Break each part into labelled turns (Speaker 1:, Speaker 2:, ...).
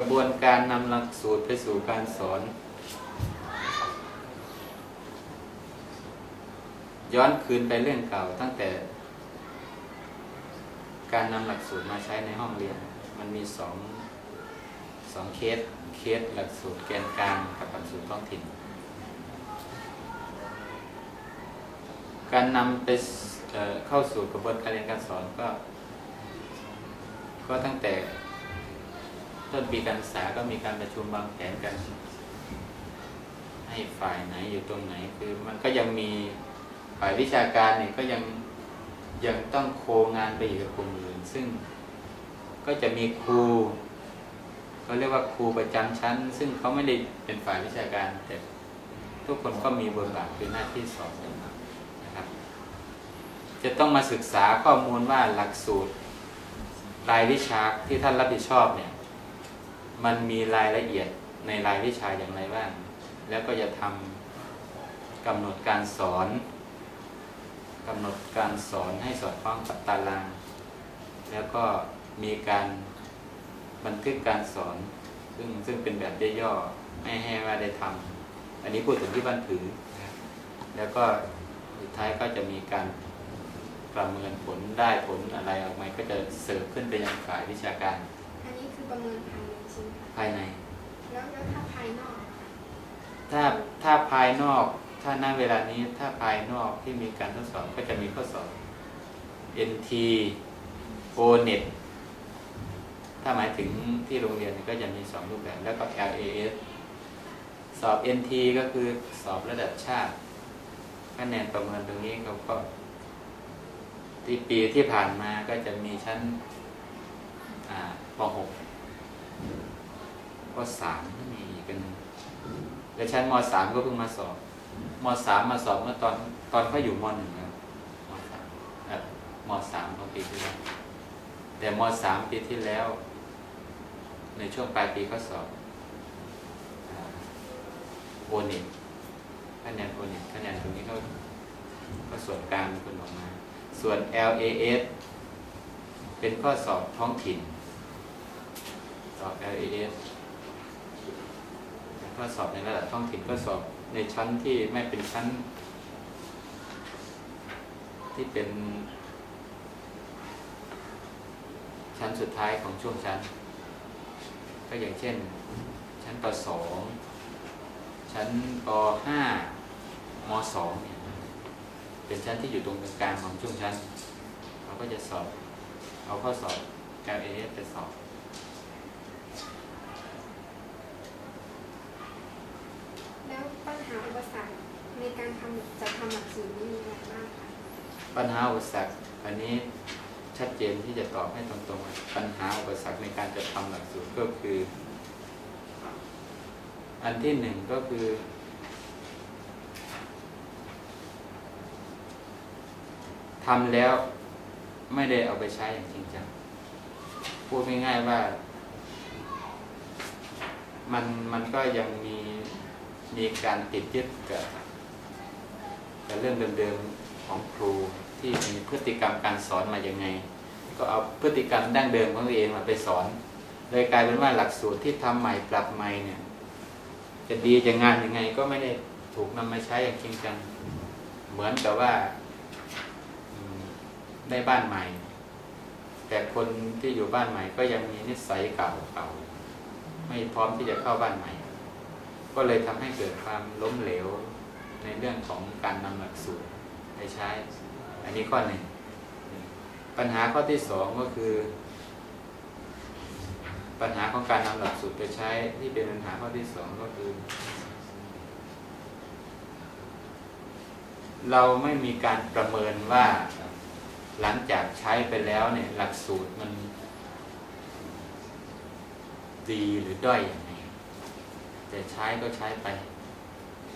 Speaker 1: กระบวนการนำหลักสูตรไปสู่การสอน ย้อนคืนไปเรื่องเก่าตั้งแต่ การนำหลักสูตรมาใช้ในห้องเรียน มันมีสองสองเคสเคสหลักสูตรแกนกลางกับหลักสูตรท้องถิ่น การนำไปเเข้าสู่กระบวนการเรียนการสอนก็ ก็ตั้งแต่ ต้นปีการศึกษาก็มีการประชุมวางแผนกัน ให้ฝ่ายไหนอยู่ตรงไหน คือมันก็ยังมีฝ่ายวิชาการเนี่ยก็ยังยังต้องโคงานไปอีกกับกลุ่มอื่น ซึ่งก็จะมีครูเขาเรียกว่าครูประจำชั้น ซึ่งเขาไม่ได้เป็นฝ่ายวิชาการแต่ทุกคนก็มีบทบาทคือหน้าที่สอนนะครับ จะต้องมาศึกษาข้อมูลว่าหลักสูตรรายวิชาที่ท่านรับผิดชอบเนี่ย มันมีรายละเอียดในรายวิชาอย่างไรบ้าง แล้วก็จะทำกำหนดการสอนกำหนดการสอนให้สอดคล้องกับตาราง แล้วก็มีการบันทึกการสอน ซึ่งซึ่งเป็นแบบย่อๆไม่ให้ว่าได้ทำอันนี้พูดถึงที่บ้านถือ แล้วก็สุดท้ายก็จะมีการประเมินผลได้ผลอะไรออกมาก็จะเสิร์ฟขึ้นไปยังฝ่ายวิชาการ
Speaker 2: อันนี้คือประเมิน ภายใน แล้วแล้วถ้าภายนอกอะคะ
Speaker 1: ถ้าถ้าภายนอก ถ้าณเวลานี้ถ้าภายนอกที่มีการทดสอบก็จะมีข้อสอบ NT ONET ถ้าหมายถึงที่โรงเรียนก็จะมีสองรูปแบบ แล้วก็ LAS สอบ NT ก็คือสอบระดับชาติคะแนนประเมินตรงนี้เขาก็ที่ปีที่ผ่านมาก็จะมีชั้นอ่าป .6 ป .3 ก็มีอีกเป็นและชั้นมสามก็เพิ่งมาสอบมสามมาสอบเมื่อตอนตอนเขาอยู่มหนึ่งครับมสามอ่อมสามของปีที่แล้วแต่มสามปีที่แล้ว ในช่วงปลายปีเขาสอบโอนิคะแนนโอนิคะแนนตรงนี้เขาก็ส่วนกลางคนออกมา ส่วน LAS เป็นข้อสอบท้องถิ่นสอบ LAS ข้อสอบในระดับท้องถิ่นก็สอบในชั้นที่ไม่เป็นชั้น ที่เป็นชั้นสุดท้ายของช่วงชั้น ก็อย่างเช่น ชั้นป .2 ชั้นป .5 ม .2 เนี่ยเป็นชั้นที่อยู่ตรงกลางของช่วงชั้นเขาก็จะสอบ เอาข้อสอบ LAS ไปสอบ
Speaker 2: แล้วปัญหาอุปสรรคในการทำจะทำหลักสูตรนี้มีอะไรบ้างคะ
Speaker 1: ปัญหาอุปสรรคอันนี้ชัดเจนที่จะตอบให้ตรงๆ ปัญหาอุปสรรคในการจะทำหลักสูตรก็คือ อันที่หนึ่งก็คือทำแล้วไม่ได้เอาไปใช้อย่างจริงจังพูดง่ายๆว่า มันมันก็ยังมีมีการติดยึดกับแต่เรื่องเดิมๆ ของครูที่มีพฤติกรรมการสอนมาอย่างไง ก็เอาพฤติกรรมดั้งเดิมของตัวเองมาไปสอน เลยกลายเป็นว่าหลักสูตรที่ทำใหม่ปรับใหม่เนี่ย จะดีจะงานยังไงก็ไม่ได้ถูกนำมาใช้อย่างจริงจังเหมือนกับว่าได้บ้านใหม่ แต่คนที่อยู่บ้านใหม่ก็ยังมีนิสัยเก่าเก่าไม่พร้อมที่จะเข้าบ้านใหม่ ก็เลยทำให้เกิดความล้มเหลวในเรื่องของการนำหลักสูตร ไปใช้ อันนี้ข้อหนึ่งปัญหาข้อที่สองก็คือ ปัญหาของการนำหลักสูตรไปใช้ที่เป็นปัญหาข้อที่สองก็คือ เราไม่มีการประเมินว่าหลังจากใช้ไปแล้วเนี่ยหลักสูตรมัน ดีหรือด้อยอย่างไรแต่ใช้ก็ใช้ไป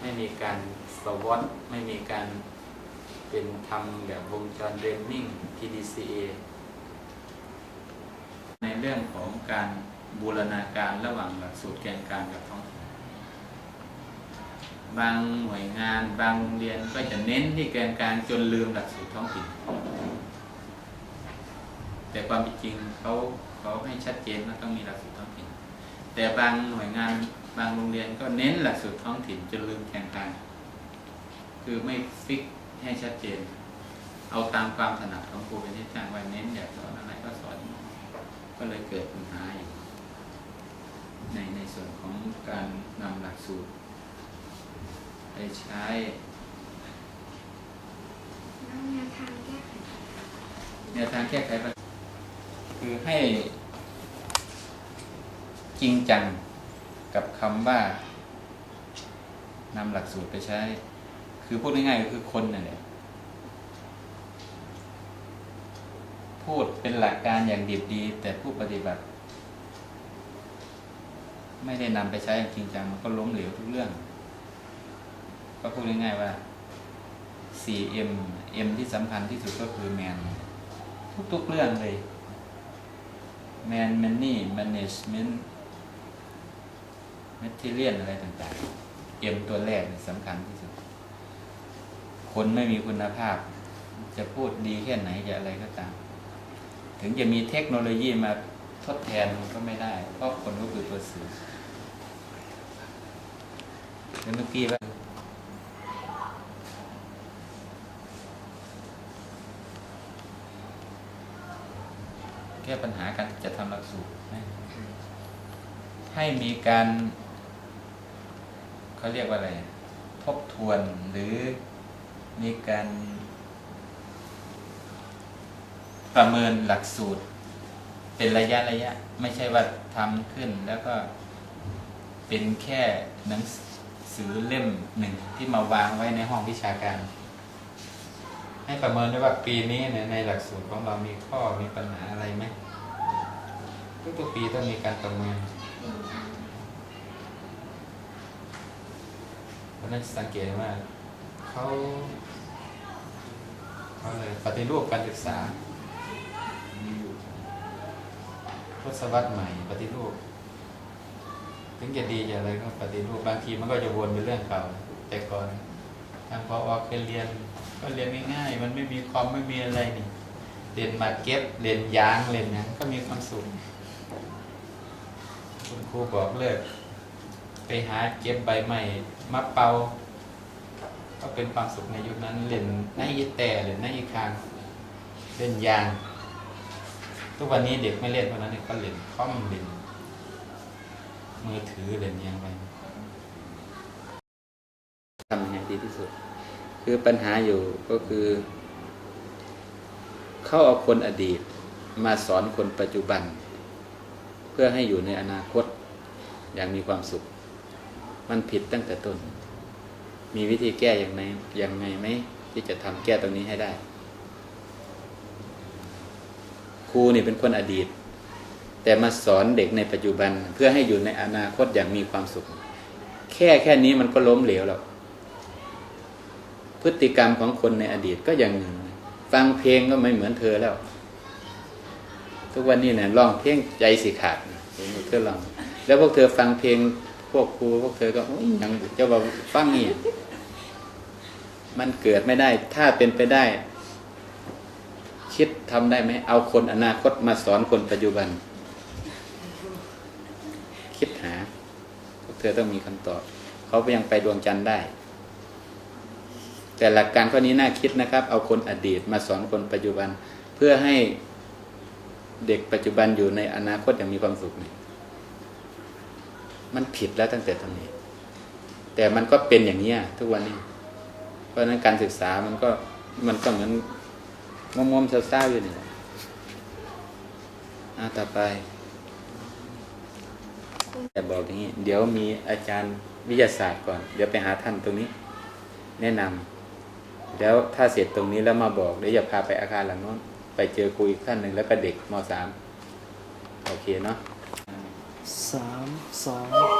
Speaker 1: ไม่มีการสวอตไม่มีการ เป็นทำแบบวงจรเรนนิ่ง PDCA ในเรื่องของการบูรณาการระหว่างหลักสูตรแกนกลางกับท้องถิ่นบางหน่วยงานบางโรงเรียนก็จะเน้นที่แกนกลางจนลืมหลักสูตรท้องถิ่น แต่ความเป็นจริงเขาเขาให้ชัดเจนว่าต้องมีหลักสูตรท้องถิ่น แต่บางหน่วยงานบางโรงเรียนก็เน้นหลักสูตรท้องถิ่นจนลืมแข่งขันคือไม่ฟิก ให้ชัดเจน เอาตามความถนัดของครูเป็นที่ตั้งไว้เน้นอยากสอนอะไรก็สอน ก็เลยเกิดปัญหาอยู่ในในส่วนของการนำหลักสูตร ไปใช้
Speaker 2: แล้วแนวทางแก้ไข
Speaker 1: แนวทางแก้ไขปัญหาคือให้จริงจังกับคำว่านำหลักสูตรไปใช้ คือพูดง่ายๆก็คือคนนั่นแหละพูดเป็นหลักการอย่างดีดี แต่ผู้ปฏิบัติ ไม่ได้นำไปใช้อย่างจริงจังมันก็ล้มเหลวทุกเรื่อง ก็พูดง่ายๆว่า 4M M ที่สำคัญที่สุดก็คือแมนทุกๆเรื่องเลยแมนแมนนี่ management material อะไรต่างๆ M ตัวแรกสำคัญที่สุด คนไม่มีคุณภาพ จะพูดดีแค่ไหนจะอะไรก็ตาม ถึงจะมีเทคโนโลยีมาทดแทนมันก็ไม่ได้ เพราะคนก็คือตัวสื่อแล้วเมื่อกี้ว่าแก้ปัญหาการจะทำหลักสูตรนะให้มีการเขาเรียกว่าอะไร ทบทวนหรือ มีการประเมินหลักสูตร เป็นระยะระยะ ไม่ใช่ว่าทำขึ้นแล้วก็เป็นแค่หนังสือเล่มหนึ่งที่มาวางไว้ในห้องวิชาการ ให้ประเมินด้วยว่าปีนี้เนี่ยในหลักสูตรของเรามีข้อมีปัญหาอะไรไหมทุกๆปีต้องมีการประเมินเพราะฉะนั้นสังเกตว่าเขา เขาเลยปฏิรูปการศึกษาทศวรรษใหม่ปฏิรูป ถึงจะดีจะอะไรก็ปฏิรูปบางทีมันก็จะวนเป็นเรื่องเก่า แต่ก่อนทางพออเคยเรียน ก็เรียนง่ายๆมันไม่มีคอมไม่มีอะไรนี่เรียนมาเก็บเรียนยางเรียนหยังก็มีความสุขคุณครูบอกเลิก ไปหาเก็บใบใหม่มาเป่า ก็เป็นความสุขในยุคนั้นเรียนในอีแต่เรียนในคางเล่นยาง ทุกวันนี้เด็กไม่เล่นเพราะนั้นเด็กก็เล่นคอมเล่นมือถือเล่นยังไปทำยังไงดีที่สุด คือปัญหาอยู่ก็คือ เขาเอาคนอดีตมาสอนคนปัจจุบัน เพื่อให้อยู่ในอนาคตอย่างมีความสุข มันผิดตั้งแต่ต้น มีวิธีแก้อย่างไรอย่างไงไหมที่จะทำแก้ตรงนี้ให้ได้ ครูนี่เป็นคนอดีต แต่มาสอนเด็กในปัจจุบันเพื่อให้อยู่ในอนาคตอย่างมีความสุข แค่แค่นี้มันก็ล้มเหลวแล้วพฤติกรรมของคนในอดีตก็อย่างหนึ่ง ฟังเพลงก็ไม่เหมือนเธอแล้ว ทุกวันนี้เนี่ยร้องเพลงใจสิขาดเห็นเธอลองแล้วพวกเธอฟังเพลงพวกครูพวกเธอก็ยังจะว่าฟังนี่ มันเกิดไม่ได้ ถ้าเป็นไปได้ คิดทำได้ไหมเอาคนอนาคตมาสอนคนปัจจุบัน คิดหาพวกเธอต้องมีคำตอบ เขาไปยังไปดวงจันทร์ได้ แต่หลักการข้อนี้น่าคิดนะครับ เอาคนอดีตมาสอนคนปัจจุบัน เพื่อให้เด็กปัจจุบันอยู่ในอนาคตอย่างมีความสุขเนี่ยมันผิดแล้วตั้งแต่ตรงนี้ แต่มันก็เป็นอย่างนี้ทุกวันนี้ เพราะนั้นการศึกษามันก็มันก็เหมือนงมงมๆเศร้าๆอยู่นี่แหละอ่าต่อไปจะบอกอย่างนี้ เดี๋ยวมีอาจารย์วิทยาศาสตร์ก่อน เดี๋ยวไปหาท่านตรงนี้ แนะนำแล้วถ้าเสร็จตรงนี้แล้วมาบอกเดี๋ยวจะพาไปอาคารหลังโน้นไปเจอครูอีกท่านหนึ่งแล้วก็เด็กมสามโอเคเนาะ
Speaker 3: สามสอง